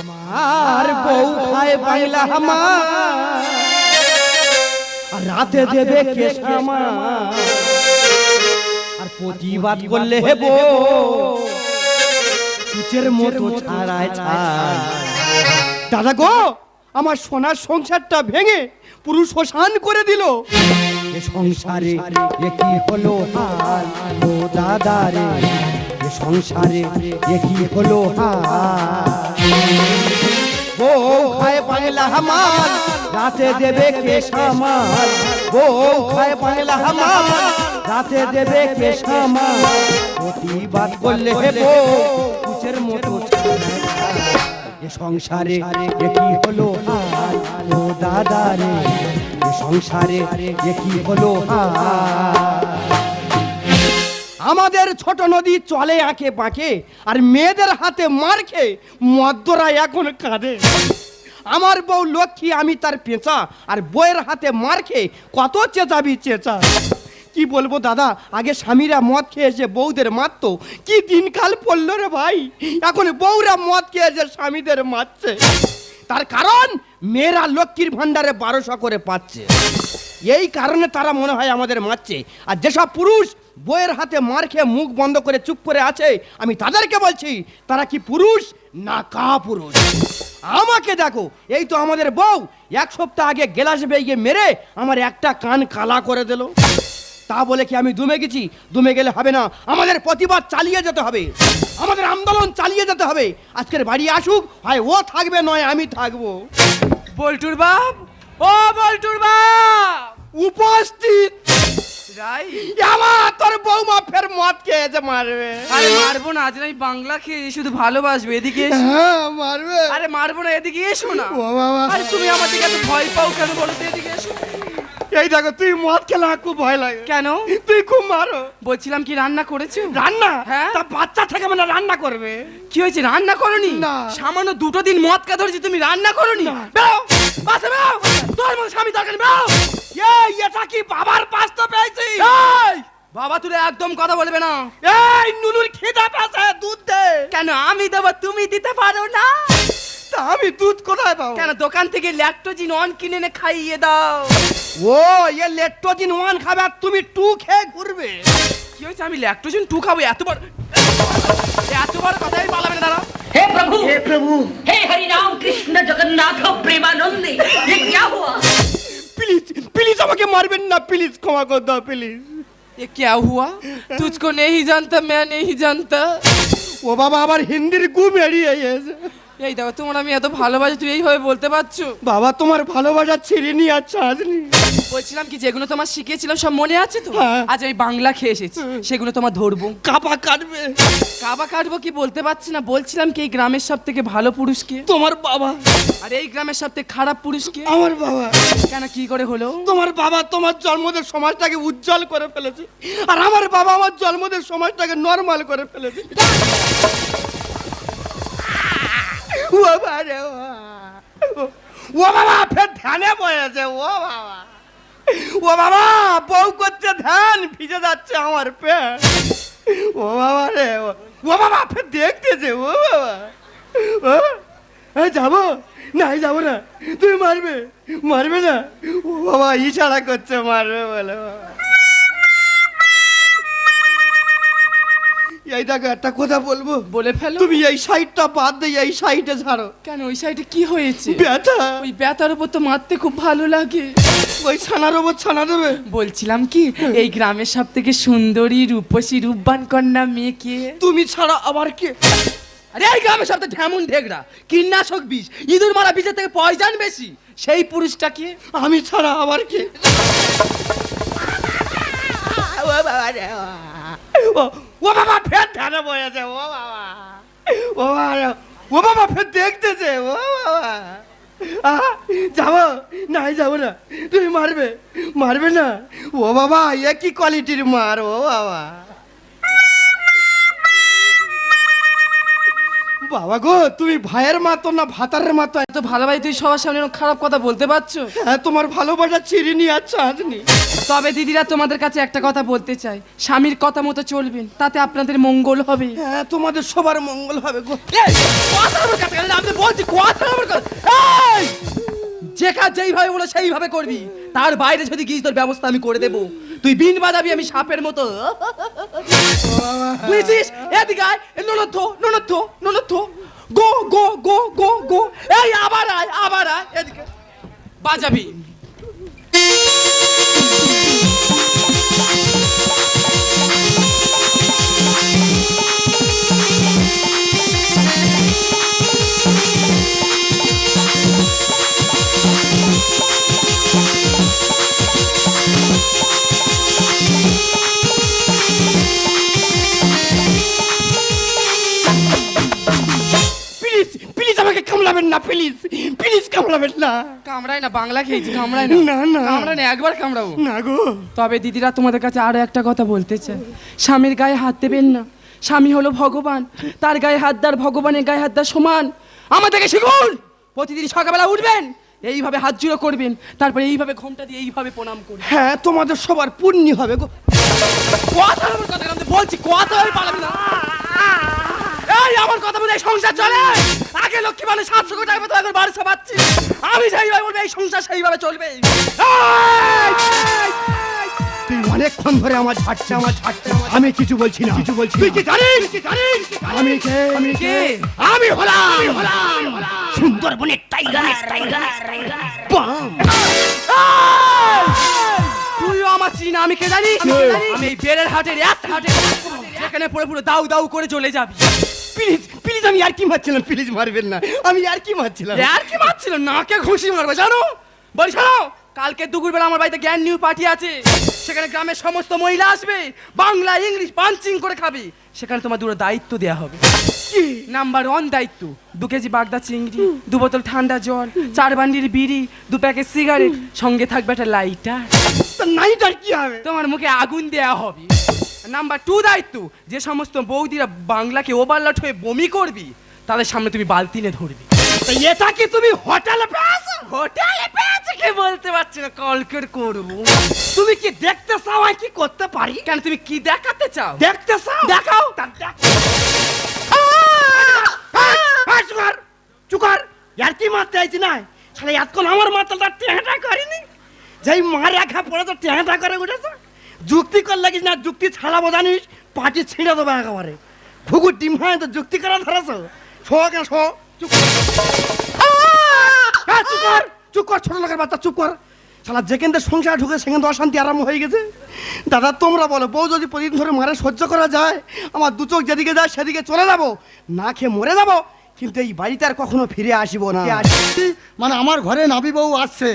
আমার বউ আমার রাতে দেবে কেশামা আর প্রতিবাদ করলে হেব কুচের মতো ছাড়ায় ছাড় দাদা গো আমার সোনার সংসারটা ভেঙে পুরুষ শ্মশান করে দিল। এ সংসারে এ কি হলো হাল? ও দাদা রে, এ সংসারে এ কি হলো হাল? বউ খায় বাংলা হামাল, রাতে দেবে কেশামাল বউ খায় বাংলা হামাল, রাতে দেবে কেশামাল প্রতিবাদ করলে হেব কুচের মতো। সংসারে কি হলো? হাল ও দাদা রে সংসারে কি হলো। আমাদের ছোট নদী চলে আঁকে বাঁকে, আর মেয়েদের হাতে মার খেয়ে মদ্যরা এখন কাঁদে। আমার বউ লক্ষ্মী, আমি তার পেঁচা, আর বউয়ের হাতে মার খেয়ে কত চেঁচাবি চেঁচা। কি বলব দাদা? আগে স্বামীরা মদ খেয়েছে, বউদের মারতো। কি দিনকাল পড়ল রে ভাই? এখন বউরা মদ খেয়েছে, স্বামীদের মারছে। তার কারণ, মেয়েরা লক্ষ্মীর ভাণ্ডারে বারোশো করে পাচ্ছে। এই কারণে তারা মনে হয় আমাদের মারছে। আর যেসব পুরুষ বইয়ের হাতে মার খেয়ে মুখ বন্ধ করে চুপ করে আছে, আমি তাদেরকে বলছি, তারা কি পুরুষ না কা পুরুষ আমাকে দেখো, এই তো আমাদের বউ। এক সপ্তাহ আগে গেলাস বেগে মেরে আমার একটা কান কালা করে দিল। তা বলে কি আমি দুমে গেছি? দুমে গেলে হবে না। আমাদের প্রতিবাদ চালিয়ে যেতে হবে। আমাদের আন্দোলন চালিয়ে যেতে হবে। আজকের বাড়ি আসুক হয় ও থাকবে নয় আমি থাকব। বল্টুর বাপ! ও বল্টুর বাপ! উপস্থিত! রাই! আমার তোর বৌমা ফের মদ খেয়েছে মারবে। আরে মারবো না আজ আমি বাংলা খেয়ে শুধু ভালোবাসবে। এদিকে এসো। হ্যাঁ মারবে। আরে মারবো না এদিকে এসো না। ও বাবা। আরে তুমি আমার দিকে এত ভয় পাও কেন বলো এদিকে এসো। এই দেখো তুই মদ খেলে আমার খুব ভয় লাগে। কেন? তুই খুব মারো। বলছিলাম কি রান্না করেছ? রান্না? হ্যাঁ? তা বাচ্চা থেকে মানে রান্না করবে। কি হয়েছে রান্না করনি? না। সামান্য দুটো দিন মদ কা ধরেছি তুমি রান্না করনি? বেও বাসে বেও তোর মতো স্বামী দরকার বেও। এই এটা কি বাবার পাস্তা তো পেয়েছি এই! বাবা তুলে একদম কথা বলবে না এই নুনুর খিদা পেয়েছে দুধ দে কেন আমি দেবো তুমি দিতে পারো না তা আমি দুধ কোথায় পাবো কেন দোকান থেকে ল্যাকটোজিন অন কিনে এনে খাইয়ে দাও ও এ লেট্টোজিন ওয়ান খাবে আর তুমি টু খেয়ে ঘুরবে কি হয়েছে আমি ল্যাকটোজিন টু খাবো এত বড় এত বড় কথাই পালাবে না দাঁড়া हे प्रभु हे प्रभु हे हरि राम कृष्ण जगन्नाथ प्रेमानंद ये क्या हुआ প্লিজ প্লিজ আমাকে মারবেন না প্লিজ ক্ষমা করে দাও প্লিজ ये क्या हुआ तुझको नहीं जानता मैं नहीं जानता ও বাবা আবার হিন্দির গু বেরিয়ে গেছে এই দেখো তোমার আমি এত ভালোবাসি তুই এইভাবে বলতে পারছ? বাবা তোমার ভালোবাসা ছিঁড়ে নিয়ে আচ্ছা আজনি বলছিলাম কি যেগুলো তোমার শিখিয়েছিলাম সব মনে আছে তো? হ্যাঁ। আজ আমি বাংলা খেয়ে এসেছি সেগুলো তোমার ধরবো। কাপা কাটবে। কাবা কাটবো কি বলতে পারছি না বলছিলাম কি এই গ্রামের সব থেকে ভালো পুরুষকে? তোমার বাবা। আর এই গ্রামের সব থেকে খারাপ পুরুষকে? আমার বাবা। কেন কি করে হলো? তোমার বাবা তোমার জন্মদের সমাজটাকে উজ্জ্বল করে ফেলেছে আর আমার বাবা আমার জন্মদের সমাজটাকে নর্মাল করে ফেলেছে। ও বাবা রে। ও ধ্যানে ও বাবা ও বাবা বউ করছে ভিজে যাচ্ছে আমার ও বাবা রে ও বাবা দেখতেছে ও বাবা ও যাব না এই যাব না মারবে মারবে না ও বাবা ইশারা করছে মারবে বলে বাবা। এই দেখো একটা কথা বলব বলে ফেলো তুমি এই সাইডটা বাদ দিয়ে এই সাইডে ছাড়ো কেন ওই সাইডে কি হয়েছে ব্যথা ওই ব্যথার উপর তো মারতে খুব ভালো লাগে ওই ছানার ওপর ছানা দেবে বলছিলাম কি এই গ্রামের সব থেকে সুন্দরী রূপসী রূপবান কন্যা মেয়ে কে তুমি ছাড়া আবার কে আরে এই গ্রামের সব থেকে ঢেমুন ঢেগড়া কীটনাশক বিষ ইঁদুর মারা বিষের থেকে পয়জন বেশি সেই পুরুষটা কে আমি ছাড়া আবার কে ও বাবা রে ও ও বাবা, ফের ধারে বয়েছে ও বাবা। ও বাবা ও বাবা, ফের দেখতেছে, ও বাবা। যাব? না যাব না। তুমি মারবে মারবে না। ও বাবা, এ কি কোয়ালিটির মার, ও বাবা। বাবা গো তুমি ভাইয়ের মাতো না ভাতারের মতো? এত ভালো ভাই তুই সবার সামনে এরকম খারাপ কথা বলতে পারছ? হ্যাঁ তোমার ভালোবাসা চিরিনি আর চাঁদনি তবে দিদিরা তোমাদের কাছে একটা কথা বলতে চাই স্বামীর কথা মতো চলবেন তাতে আপনাদের মঙ্গল হবে। হ্যাঁ তোমাদের সবার মঙ্গল হবে গো। আমি বলছি কথা আমার কথা! যে কাজ যেইভাবে বলো সেইভাবে করবি। তার বাইরে যদি গিয়ে তোর ব্যবস্থা আমি করে দেবো। তুই বিন বাজাবি আমি সাপের মতো। বুঝেছিস? এদিকে আয়। ননদ ননদ ননদ। গো গো গো গো গো। এই আবার আয় আবার আয়। এদিকে। বাজাবি। কামড়াবেন না প্লিজ প্লিজ কামড়াবেন না। কামড়াই না বাংলা খেয়েছি কামড়াই না। না, না। কামড়াই না একবার কামড়াবো। না গো। তবে দিদিরা তোমাদের কাছে আরও একটা কথা বলতে চাই স্বামীর গায়ে হাত দেবেন না। স্বামী হলো ভগবান। তার গায়ে হাত দার ভগবানের গায়ে হাত দার সমান। আমাদেরকে শিখুন। প্রতিদিন সকালবেলা উঠবেন এইভাবে হাত জুড়ো করবেন। তারপরে এইভাবে ঘোমটা দিয়ে এইভাবে প্রণাম করবেন। হ্যাঁ তোমাদের সবার পুণ্য হবে গো। কথা কথা বলছি কথা পালাবি না। এই আমার কথা বলে এই সংসার চলে? আগে লক্ষ্মী মানে সাতশো কোটি টাকা এখন বারোশো পাচ্ছি আমি সেইভাবে বলব এই সংসার সেইভাবে চলবে। তুই অনেকক্ষণ ধরে আমার ঝাড়ছে আমার ঝাড়ছে আমি কিছু বলছি না। কিছু বলছি তুই কি জানিস? আমি কে? আমি কে? আমি হলাম। সুন্দরবনের টাইগার টাইগার বাম। তুইও আমার চিনি আমি কে জানি আমি এই বেলের হাটের এক হাটে যেখানে পুরো পুরো দাউ দাউ করে চলে যাবি। প্লিজ প্লিজ আমি আর কি মারছিলাম? প্লিজ মারবেন না। আমি আর কি মারছিলাম? আর কি মারছিল নাকে ঘুষি মারবে জানো? বলি শোনো কালকে দুপুরবেলা আমার বাড়িতে জ্ঞান নিউ পার্টি আছে। সেখানে গ্রামের সমস্ত মহিলা আসবে বাংলা ইংলিশ পাঞ্চিং করে খাবে। সেখানে তোমার দুটো দায়িত্ব দেওয়া হবে। নাম্বার ওয়ান দায়িত্ব দু কেজি বাগদা চিংড়ি দু বোতল ঠান্ডা জল চার বান্ডির বিড়ি দু প্যাকেট সিগারেট সঙ্গে থাকবে একটা লাইটার তা নাইটার কি হবে? তোমার মুখে আগুন দেয়া হবে। নাম্বার টু দায়িত্ব যে সমস্ত বৌদিরা বাংলাকে ওভারলট হয়ে বমি করবি তাদের সামনে তুমি বালতিনে ধরবি। তা এটা কি তুমি হোটেলে পেয়েছ হোটেলে পেয়েছে কে বলতে পারছি না কলকের করব। তুমি কি দেখতে চাও আমি কি করতে পারি? কেন তুমি কি দেখাতে চাও? দেখতে চাও? দেখাও। মার চুকার আর কি মারতে আইছি না শালা এতক্ষণ আমার মাথাটা টেহাটা করিনি। যেই মার একা পড়ে তো টেহাটা করে উঠেছে। যুক্তি কর লাগিস না, যুক্তি ছাড়াবো জানিস পাটি ছিঁড়ে দেবো একেবারে। ঘুঘুর ডিম হয় তো যুক্তি করা ধরেছ? শো কেন শো, চুপ কর। চুপ কর ছোট লোকের বাচ্চা, চুপ কর। শালা, যেখান সংসার ঢুকে সেখান থেকে অশান্তি আরাম হয়ে গেছে। দাদা, তোমরা বলো, বউ যদি প্রতিদিন ধরে মারে, সহ্য করা যায়? আমার দু চোখ যেদিকে যায়, সেদিকে চলে যাব? না খেয়ে মরে যাব? কিন্তু এই বাড়িতে আর কখনো ফিরে আসিব না। মানে আমার ঘরে নাবি বউ আসছে।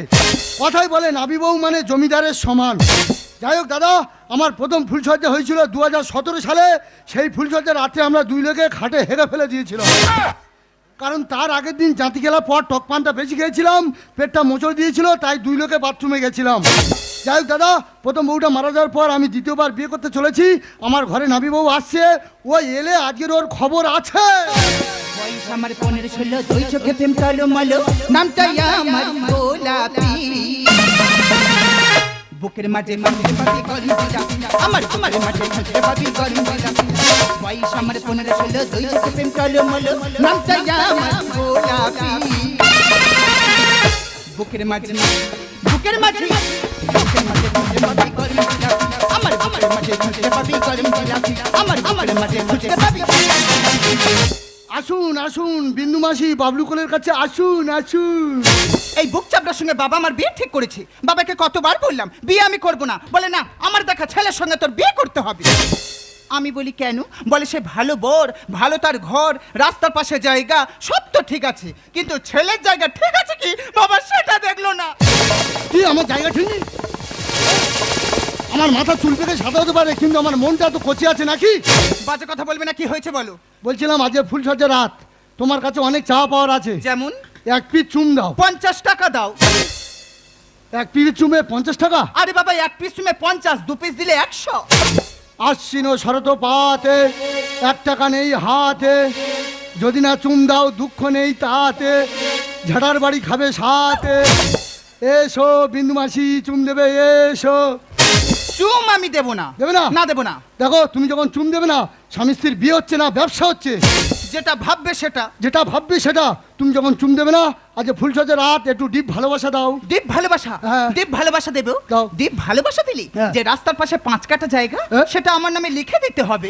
কথাই বলে নাবি বউ মানে জমিদারের সমান। যাই হোক দাদা, আমার প্রথম ফুলসজ্জা হয়েছিল দু হাজার সতেরো সালে। সেই ফুলসজ্জা রাত্রে আমরা দুই লোকে খাটে হেরে ফেলে দিয়েছিলাম। কারণ তার আগের দিন জাতি গেলার পর টক পানটা বেশি খেয়েছিলাম, পেটটা মোচড় দিয়েছিল, তাই দুই লোকে বাথরুমে গেছিলাম। যাই হোক দাদা, প্রথম বউটা মারা যাওয়ার পর আমি দ্বিতীয়বার বিয়ে করতে চলেছি। আমার ঘরে নাবি বউ আসছে, ও এলে আজকের ওর খবর আছে। আমার পনেরো ষোলো, দুই চোখে প্রেম আমার গোলাপি। বুকের মাঝে মাঝে পাবি গরম জিলাপি আমার আমার মাঝে মাঝে পাবি গরম জিলাপি বয়স আমার পনেরো ষোলো দুই চোখে প্রেম টলো মলো নামটা আমার গোলাপি বুকের মাঝে বুকের মাঝে বুকের মাঝে মাঝে পাবি গরম জিলাপি আমার আমার মাঝে মাঝে পাবি গরম জিলাপি আমার আমার মাঝে মাঝে পাবি আসুন আসুন বিন্দু মাসি বাবলু কোলের কাছে আসুন আসুন। এই বুক চাপড়ার সঙ্গে বাবা আমার বিয়ে ঠিক করেছে। বাবাকে কতবার বললাম বিয়ে আমি করব না। বলে না আমার দেখা ছেলের সঙ্গে তোর বিয়ে করতে হবে। আমি বলি কেন? বলে সে ভালো বোর ভালো তার ঘর রাস্তার পাশে জায়গা সব তো ঠিক আছে। কিন্তু ছেলের জায়গা ঠিক আছে কি? বাবা সেটা দেখল না। কি আমার জায়গা ঠিক নেই? আমার মাথা চুল পেকে সাদা হতে পারে কিন্তু আমার মনটা তো কচি আছে নাকি? বাজে কথা বলবে না কি হয়েছে বলো? বলছিলাম আজকে ফুলসজ্জা রাত। তোমার কাছে অনেক চাওয়া পাওয়ার আছে। যেমন? এক পিস চুম দাও। পঞ্চাশ টাকা দাও। এক পিস চুমে পঞ্চাশ টাকা? আরে বাবা এক পিস চুমে পঞ্চাশ দু পিস দিলে একশো। আশ্বিন শরত পাতে এক টাকা নেই হাতে। যদি না চুম দাও দুঃখ নেই তাতে। ঝাড়ার বাড়ি খাবে সাথে। এসো বিন্দু মাসি চুম দেবে এসো। চুম আমি দেবো না। দেবে না? না দেবো না। দেখো তুমি যখন চুম দেবে না স্বামী স্ত্রীর বিয়ে হচ্ছে না ব্যবসা হচ্ছে। যেটা ভাববে সেটা। যেটা ভাববে সেটা তুমি যখন চুম দেবে না আজ ফুল ফুলসজ্জা রাত একটু ডিপ ভালোবাসা দাও। দীপ ভালোবাসা? হ্যাঁ। দীপ ভালোবাসা দেবো? দাও। দীপ ভালোবাসা দিলি? হ্যাঁ। যে রাস্তার পাশে পাঁচ কাটা জায়গা হ্যাঁ। সেটা আমার নামে লিখে দিতে হবে।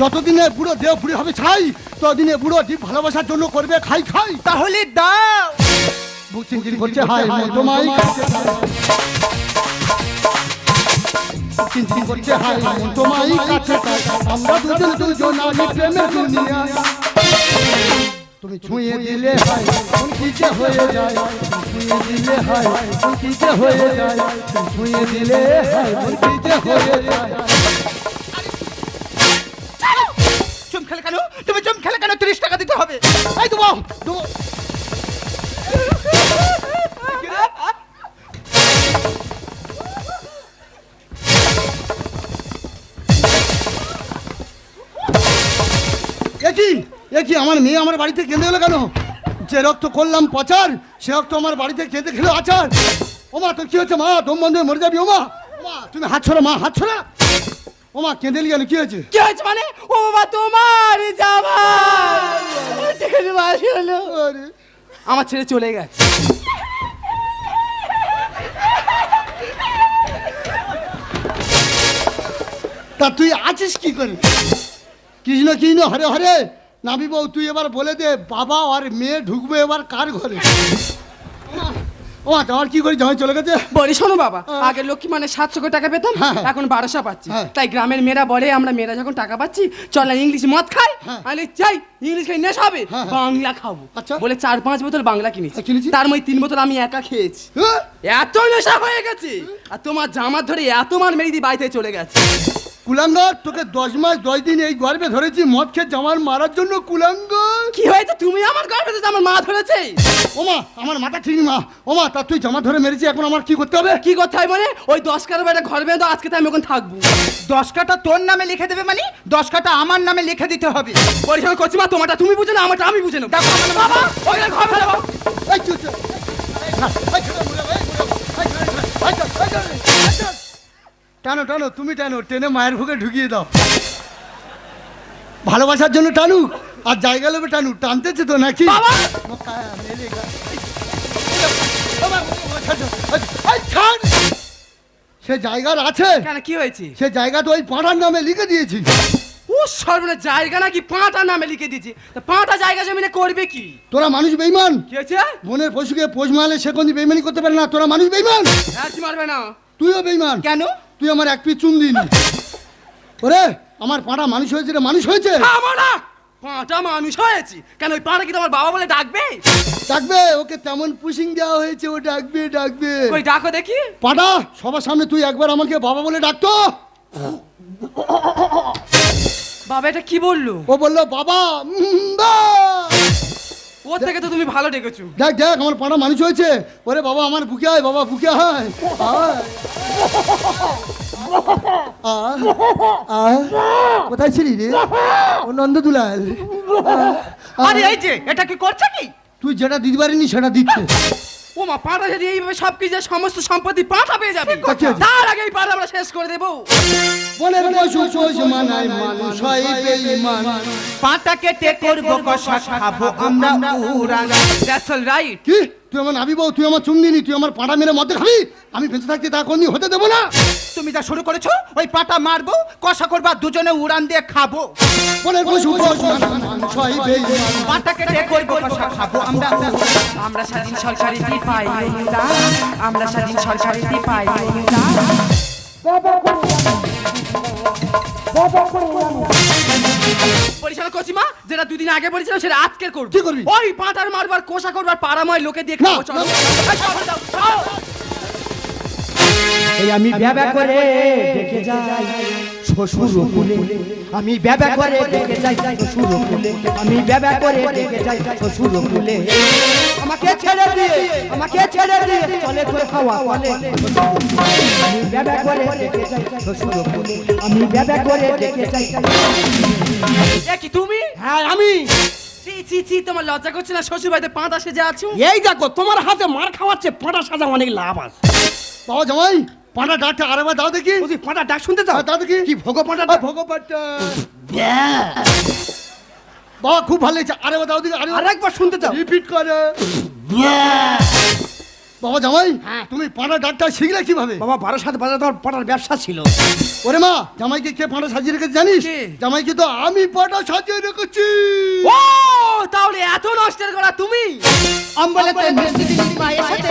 যতদিনে বুড়ো দেহ বুড়ি হবে ছাই ততদিনে বুড়ো ডিপ ভালোবাসার জন্য করবে খাই খাই। তাহলে দাও। চিনচিন করছে হাই তোমায় কাছে চাই। বুক চিনচিন করছে হাই তোমায় কাছে আমরা দুজন দুজন আমি প্রেমের দুনিয়ায় তুমি ছুঁয়ে দিলে হাই হয়ে যায়? ছুঁয়ে দিলে হাই হয়ে যায়? তুমি ছুঁয়ে দিলে হাই মন হয়ে যায়? চুম খেলে কেন? তুমি চুম খেলে কেন? তিরিশ টাকা দিতে হবে। এই দেবো দেবো একই একই আমার মেয়ে আমার বাড়িতে কেঁদে গেলো কেন? যে রক্ত করলাম পচার সে রক্ত আমার বাড়িতে কেঁদে খেলো আচার। ওমা তোর কি হচ্ছে মা? দম বন্ধ মরে যাবি ওমা। ওমা তুমি হাত ছড়া মা হাত ছড়া। ওমা কেঁদে গেল কি হয়েছে? কি হয়েছে মানে? ও বাবা তোমার হলো আরে। আমার ছেড়ে চলে গেছে। তা তুই আছিস কি করে? কৃষ্ণ কৃষ্ণ, হরে হরে। নাবি বউ, তুই এবার বলে দে, বাবা আর মেয়ে ঢুকবে এবার কার ঘরে? ও আমার কি করি জামাই চলে গেছে বলি শোনো বাবা হ্যাঁ। আগে লক্ষ্মী মানে সাতশো করে টাকা পেতাম হ্যাঁ, হ্যাঁ। এখন বারোশো পাচ্ছি। তাই গ্রামের মেয়েরা বলে আমরা মেয়েরা যখন টাকা পাচ্ছি চল না ইংলিশ মদ খাই। আমি চাই ইংলিশ খাই নেশা হবে। বাংলা খাব আচ্ছা। বলে চার পাঁচ বোতল বাংলা কিনেছি? তার মধ্যে তিন বোতল আমি একা খেয়েছি? এত নেশা হয়ে গেছে আর তোমার জামার ধরে এত মার মেরে দিয়ে বাড়িতে চলে গেছে কুলাঙ্গার তোকে দশ মাস দশ দিন এই গর্বে ধরেছি মদ খেয়ে জামার মারার জন্য কুলাঙ্গার কি হয়েছে? তুমি আমার গর্ভে আমার মা ধরেছে? ওমা আমার মাথা ঠিক মা ওমা তা তুই জামা ধরে মেরেছি এখন আমার কি করতে হবে? কি করতে হয় মানে? ওই দশ কারও একটা ঘর বেঁধে আজকে তো আমি ওখানে থাকব। দশ কাটা তোর নামে লিখে দেবে মানে? দশ কাটা আমার নামে লিখে দিতে হবে। পরিশ্রম করছি মা তোমারটা তুমি বুঝে না আমারটা আমি বুঝে নেব। দেখো আমার বাবা ওই ঘর বেঁধে এই চুপ। টানো টানো তুমি টানো টেনে মায়ের ভুকে ঢুকিয়ে দাও। ভালোবাসার জন্য টানু আর জায়গা লোভে টানু টানতেছে তো নাকি। সে জায়গার আছে। কেন কি হয়েছে? সে জায়গা তো ওই পাড়ার নামে লিখে দিয়েছি। ও সর্বনা জায়গা নাকি পাঁটা নামে লিখে দিয়েছে? তা পাঁটা জায়গা জমিনে করবে কি? তোরা মানুষ বেইমান? কি হয়েছে? বনের পশুকে পোষ মারলে সে কোনদিন বেইমানি করতে পারে না। তোরা মানুষ বেইমান? হ্যাঁ কি মারবে না? তুইও বেইমান? কেন? তুই আমার এক পিস চুন দিনি ওরে আমার পাড়া মানুষ হয়েছে রে মানুষ হয়েছে। আমরা পাঁটা মানুষ হয়েছি। কেন ওই পাঁটা কি তোমার বাবা বলে ডাকবে? ডাকবে ওকে তেমন পুশিং দেওয়া হয়েছে ও ডাকবে ডাকবে। ওই ডাকো দেখি। পাড়া সবার সামনে তুই একবার আমাকে বাবা বলে ডাকতো বাবা এটা কি বলল? ও বলল বাবা বা। ওর থেকে তো তুমি ভালো ডেকেছো? দেখ দেখ আমার পাড়া মানুষ হয়েছে। ওরে বাবা আমার বুকে হয় বাবা বুকে। আয়। কোথায় ছিলি রে? ও নন্দ দুলাল আরে এই যে এটা কি করছে কি? তুই যেটা দিতে পারিনি সেটা দিচ্ছে ও মা পাড়া যদি এইভাবে সব কিছু সমস্ত সম্পত্তি পাঠা পেয়ে যাবে তার আগে এই পাড়া আমরা শেষ করে দেবো। বলে পশু পোষ মানায় মানুষ হয় বেঈমান। পাটা কেটে করব কষা খাব আমরা উড়ান দ্যাটস অল রাইট কি? তুই আমার নাবি বউ তুই আমার চুমদিনি তুই আমার পাড়া মেরে মধ্যে খাবি? আমি বেঁচে থাকতে তা কোনদিন হতে দেবো না? তুমি যা শুরু করেছ ওই পাটা মারবো কষা করবা দুজনে উড়ান দিয়ে খাব। বনের পশু পোষ মানায় মানুষ পাটা কেটে করব কষা খাব আমরা। আমরা স্বাধীন সরকারিতে পাই। অনুদান আমরা স্বাধীন সরকারিতে পাই। অনুদান পরিচালক কচিমা যেটা দুদিন আগে বলেছিলাম সেটা আজকে করব। কি করবি? ওই পাঁটার মারবার কোষা করবার পাড়াময় লোকে দিয়ে খাব চলো। এই, আমি ব্যাবা করে দেখে যাই। শ্বশুর কুলে আমি ব্যবা করে ডেকে যাই। শ্বশুর কুলে আমি ব্যবা করে ডেকে যাই। শ্বশুর কুলে আমাকে ছেড়ে দিয়ে আমাকে ছেড়ে দিয়ে চলে তোর হাওয়া বলে আমি ব্যবা করে ডেকে যাই। শ্বশুর কুলে আমি ব্যবা করে ডেকে যাই। কি তুমি? হ্যাঁ আমি। চি চি চি তোমার লজ্জা করছে না? শ্বশুর বাড়িতে পাঁতা সেজে আছো? এই দেখো তোমার হাতে মার খাওয়াচ্ছে পাঁটা সাজা অনেক লাভ আছে। বাবা জামাই পাঁটা ডাকটা আরেকবার দাও দেখি। ওই পাঁটা ডাক শুনতে চাও? হ্যাঁ, দাও দেখি। কি ভোগ পাঁটা আ, ভগবানটা। বাবা খুব ভালো লেগেছে। আরেকবার দাও দেখি আরেকবার আরেকবার শুনতে চাও? রিপিট করে। বাবা জামাই হ্যাঁ। তুমি পাঁটা ডাকটা শিখলে কীভাবে? বাবা বারো সাত বাজার তোমার পাটার ব্যবসা ছিল। ওরে মা জামাইকে কে পাঁটা সাজিয়ে রেখেছে জানিস? কে? জামাইকে তো আমি পাঁটা সাজিয়ে রেখেছি। ও তাহলে এত নষ্টের করা তুমি? সাথে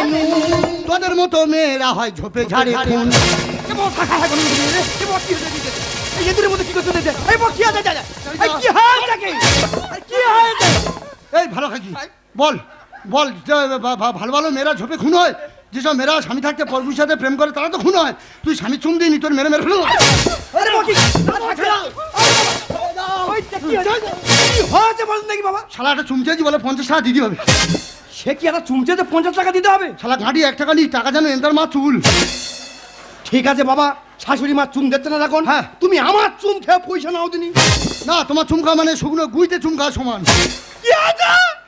তোদের মতো মেয়েরা হয় ঝোপে ঝাড়ে খুন থাকা এই এদের মধ্যে কি করতে দিতে? এই যা, যা। কি হয়েছে কি? এই কি হয়েছে? এই ভালো খাকি বল। বল ভালো ভালো মেয়েরা ঝোপে খুন হয়। যেসব মেয়েরা স্বামী থাকতে পরপুর সাথে প্রেম করে তারা তো খুন হয়। তুই স্বামী চুম দিনি তোর মেরে মেরে ফেলো শালা একটা চুম চেয়েছি বলে পঞ্চাশ টাকা দিতে হবে। সে কি একটা চুমচেতে পঞ্চাশ টাকা দিতে হবে? শালা গাঁটি এক টাকা নিই টাকা যেন এন্দার মা চুল। ঠিক আছে বাবা শাশুড়ি মা চুম দিচ্ছে না এখন হ্যাঁ। তুমি আমার চুম খেয়ে পয়সা নাও দিনি। না তোমার চুম খাওয়া মানে শুকনো গুইতে চুম খাওয়া সমান।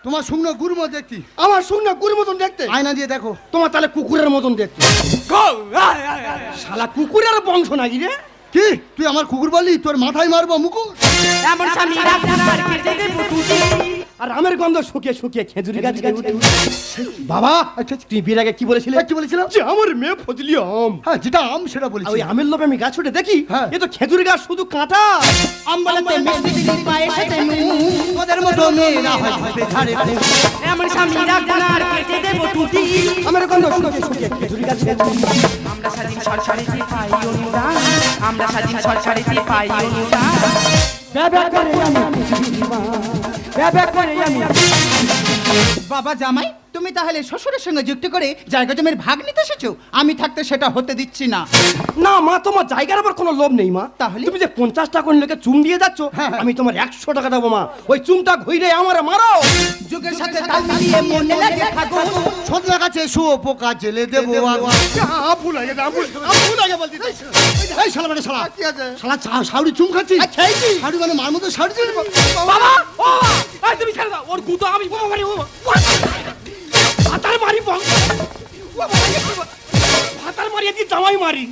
তোমার শুকনো গুড় মতো দেখতি। আমার শুকনো গুড় মতন দেখতে? আয়না দিয়ে দেখো। তোমার তাহলে কুকুরের মতন দেখতে। শালা কুকুরের বংশ নাকি রে? কি? তুই আমার কুকুর বললি? তোর মাথায় মারবো মুকুর আর আমের গন্ধ শুকিয়ে শুকিয়ে খেজুরি গাছ গাছ বাবা আচ্ছা তুই বিয়ের আগে কি বলেছিলে? কি বলেছিলাম যে আমার মেয়ে ফজলি আম। হ্যাঁ যেটা আম সেটা আর বলেছি ওই আমের লোভে আমি গাছ উঠে দেখি হ্যাঁ। এ তো খেজুরি গাছ শুধু কাঁটা। আম অম্বলেতে মিষ্টি দিলি পায়ে সাথে নুন তোদের মতো মেয়েরা হয় ঝোপে ঝাড়ে এমন স্বামী আপনার কেটে দেবো টুটি। আমের গন্ধ শুকিয়ে শুকিয়ে খেজুরি গাছ আমরা স্বাধীন সরকারিতে পাই অনুদান। আমরা স্বাধীন সরকারিতে পাই অনুদান। ব্যবা করে আমি। পৃথিবী জীবন। ব্যবা করে আমি বাবা জামাই তুমি তাহলে শ্বশুরের সঙ্গে যুক্তি করে জায়গা জমির ভাগ নিতে এসেছ? আমি থাকতে সেটা হতে দিচ্ছি না। না মা তোমার জায়গার আবার কোনো লোভ নেই মা। তাহলে? তুমি যে পঞ্চাশ টাকা করে লোকে চুম দিয়ে যাচ্ছ আমি তোমার একশো টাকা দেবো মা। ওই চুমটা ঘুরে আমার মারো। যুগের সাথে তাল মিলিয়ে মনে লাগে থাকো সজনা গাছে শুয়ো পোকা জেলে দেবো হয়ে গেছে ভুল ভুল হয়ে বলছি এই শালা মানে শালা। কি আছে। শালা চা- শাউরি চুম খাচ্ছি? খেয়েছি শাউরি মানে মার মতো শাউরি বাবা ও তুমি ছেড়ে দাও ওর গুতো আমি বাবা মারি ও ভাতার মারি বং ভাতার মারিয়ে দিয়ে জামাই মারি।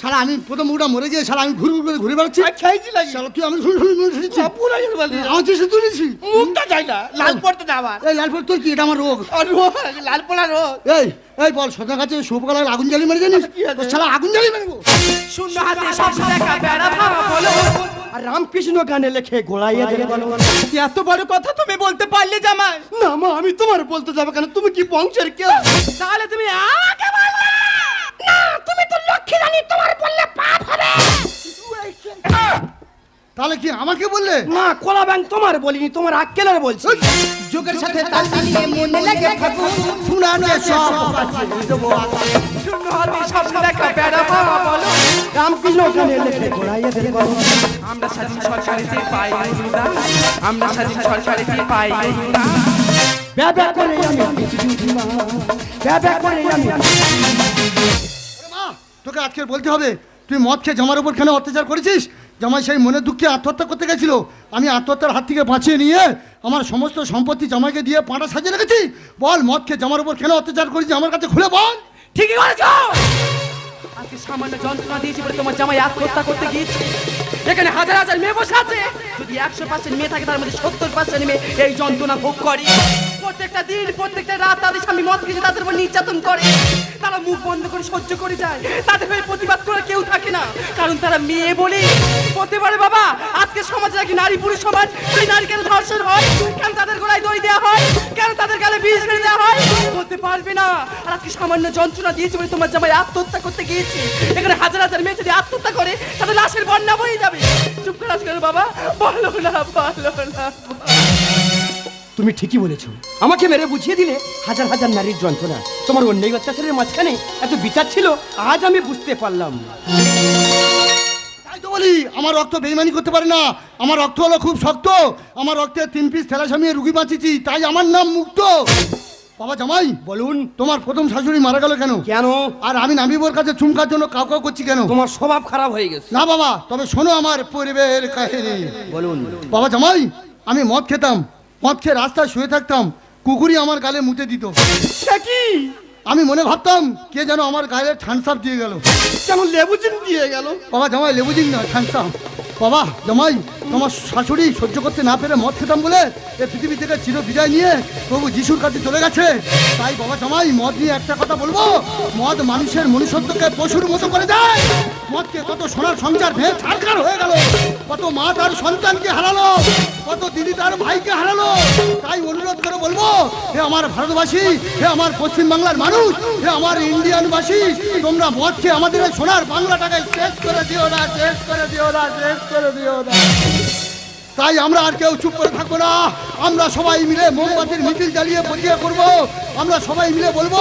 শালা আমি প্রথম উঠা মরে গিয়ে শালা আমি ঘুরে ঘুরে ঘুরে বেড়াচ্ছি। খেয়েছি লাগে শালা তুই আমি শুনে শুনে শুনে শুনেছি। ভুল হয়ে আমার চেষ্টা তুলেছি। মুখটা যাই না লাল পড়তে আবার। এই লালপুর তোর কি? এটা আমার রোগ। আর রোগ, লাল পড়া রোগ। এই এই বল শুয়ো পোকা লাগলে আগুন জ্বালি মেরে জানিস? শালা আগুন জ্বালি মেরবো শূন্য হাতে সব দেখা বেড়া ভাবা বলো। আর রামকৃষ্ণ গানে লেখে গোড়াইয়া এত বড় কথা তুমি বলতে পারলে জামাই না মা আমি তোমার বলতে যাব কেন? তুমি কি বংশের কেউ? তাহলে তুমি আমাকে বললে? না তুমি তো লক্ষ্মী রানী তোমার বললে পাপ হবে। তাহলে কি আমাকে বললে? না কলা ব্যাংক তোমার বলিনি তোমার আক্কেলের বলছি। যুগের সাথে তাল মিলিয়ে মনে লাগে শুনানো সব রামকৃষ্ণ গানে লেখে আমরা স্বাধীন সরকারিতে পাই অনুদান আমরা স্বাধীন সরকারিতে পাই অনুদান ব্যবা করে আমি পৃথিবী করে আমি মা তোকে আজকে বলতে হবে তুই মদ খেয়ে জামার উপর কেন অত্যাচার করেছিস? জামাই সেই মনে দুঃখে আত্মহত্যা করতে গেছিল। আমি আত্মহত্যার হাত থেকে বাঁচিয়ে নিয়ে আমার সমস্ত সম্পত্তি জামাইকে দিয়ে পাঁটা সাজিয়ে রেখেছি। বল মদ খেয়ে জামার উপর কেন অত্যাচার করেছি আমার কাছে খুলে বল। ঠিকই করেছ আজকে সামান্য যন্ত্রণা দিয়েছি বলে তোমার জামাই আত্মহত্যা করতে গিয়েছি। এখানে হাজার হাজার মেয়ে বসে আছে। যদি একশো পার্সেন্ট মেয়ে থাকে, তার মধ্যে সত্তর পার্সেন্ট মেয়ে এই যন্ত্রণা ভোগ করে। প্রত্যেকটা দিন, প্রত্যেকটা রাত তাদের স্বামী মদ খেয়ে তাদের উপর নির্যাতন করে। তারা মুখ বন্ধ করে সহ্য করে যায়। তাদের হয়ে প্রতিবাদ করে কেউ থাকে না। কারণ তারা মেয়ে বলে। হতে পারে, বাবা, আজকে সমাজে নাকি নারী পুরুষ সমাজ সেই নারী কেন ধর্ষণ হয়। কেন তাদের গোড়ায় দড়ি দেওয়া হয়? কেন তাদের গালে বিষ মেরে দেওয়া হয়? হতে পারবে না। আর আজকে সামান্য যন্ত্রণা দিয়েছে বলে তোমার জামাই আত্মহত্যা করতে গিয়েছে। এখানে হাজার হাজার মেয়ে যদি আত্মহত্যা করে, তাদের লাশের বন্যা বয়ে যাবে। চুপ করে আজকে বাবা। বলো না বলো না। তুমি ঠিকই বলেছ। আমাকে মেরে বুঝিয়ে দিলে হাজার হাজার নারীর যন্ত্রণা। তোমার অন্যায় অত্যাচারের মাঝখানে এত বিচার ছিল আজ আমি বুঝতে পারলাম। তাই তো বলি আমার রক্ত বেইমানি করতে পারে না। আমার রক্ত হলো খুব শক্ত। আমার রক্তে তিন পিস থ্যালাসামিয়ে রুগী বাঁচিয়েছি তাই আমার নাম মুক্ত। বাবা জামাই বলুন। তোমার প্রথম শাশুড়ি মারা গেল কেন? কেন? আর আমি নাবিবর কাছে চুমকার জন্য কাউ কাউ করছি কেন? তোমার স্বভাব খারাপ হয়ে গেছে। না বাবা তবে শোনো আমার পরিবের কাহিনী। বলুন। বাবা জামাই আমি মদ খেতাম। মদ খেয়ে রাস্তায় শুয়ে থাকতাম কুকুরই আমার গালে মুতে দিত। কি? আমি মনে ভাবতাম কে যেন আমার গায়ে ঠানসাপ দিয়ে গেল। কেমন লেবুজিন দিয়ে গেল। বাবা জামাই লেবুজিন না ঠানসাপ বাবা জামাই তোমার শাশুড়ি সহ্য করতে না পেরে মদ খেতাম বলে এ পৃথিবী থেকে চির বিদায় নিয়ে প্রভু যিশুর কাছে চলে গেছে। তাই বাবা জামাই, মদ নিয়ে একটা কথা বলব। মদ মানুষের মনুষ্যত্বকে পশুর মতো করে দেয়। মদকে কত সোনার সংসার ভেঙে ছাড়খার হয়ে গেল। কত মা তার সন্তানকে হারালো। কত দিদি তার ভাইকে হারালো। তাই অনুরোধ করে বলব, হে আমার ভারতবাসী, হে আমার পশ্চিম বাংলার মানুষ, হে আমার ইন্ডিয়ানবাসী, তোমরা মদ খেয়ে আমাদের সোনার বাংলাটাকে শেষ করে দিও না, শেষ করে দিও না, শেষ করে দিও না। তাই আমরা আর কেউ চুপ করে থাকব না। আমরা সবাই মিলে মোমবাতির মিছিল জ্বালিয়ে প্রতিজ্ঞা করব আমরা সবাই মিলে বলব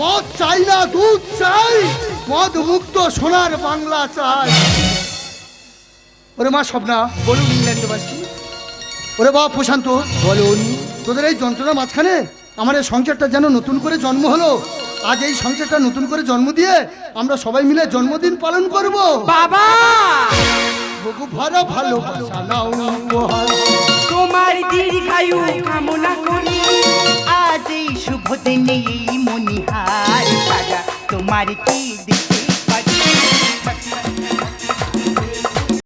মদ চাই না দুধ চাই। মদ মুক্ত সোনার বাংলা চাই। ওরে মা স্বপ্না। বলুন ইংল্যান্ডবাসী ওরে বাবা প্রশান্ত। বলুন। তোদের এই যন্ত্রণার মাঝখানে আমার এই সংসারটা যেন নতুন করে জন্ম হলো। আজ এই সংসারটা নতুন করে জন্ম দিয়ে আমরা সবাই মিলে জন্মদিন পালন করব। বাবা! বহু ভরা ভালোবাসা নাও। তোমার দীর্ঘায়ু কামনা করি, আজ এই শুভ দিনে মনিহার সাজা তোমার কি দিতে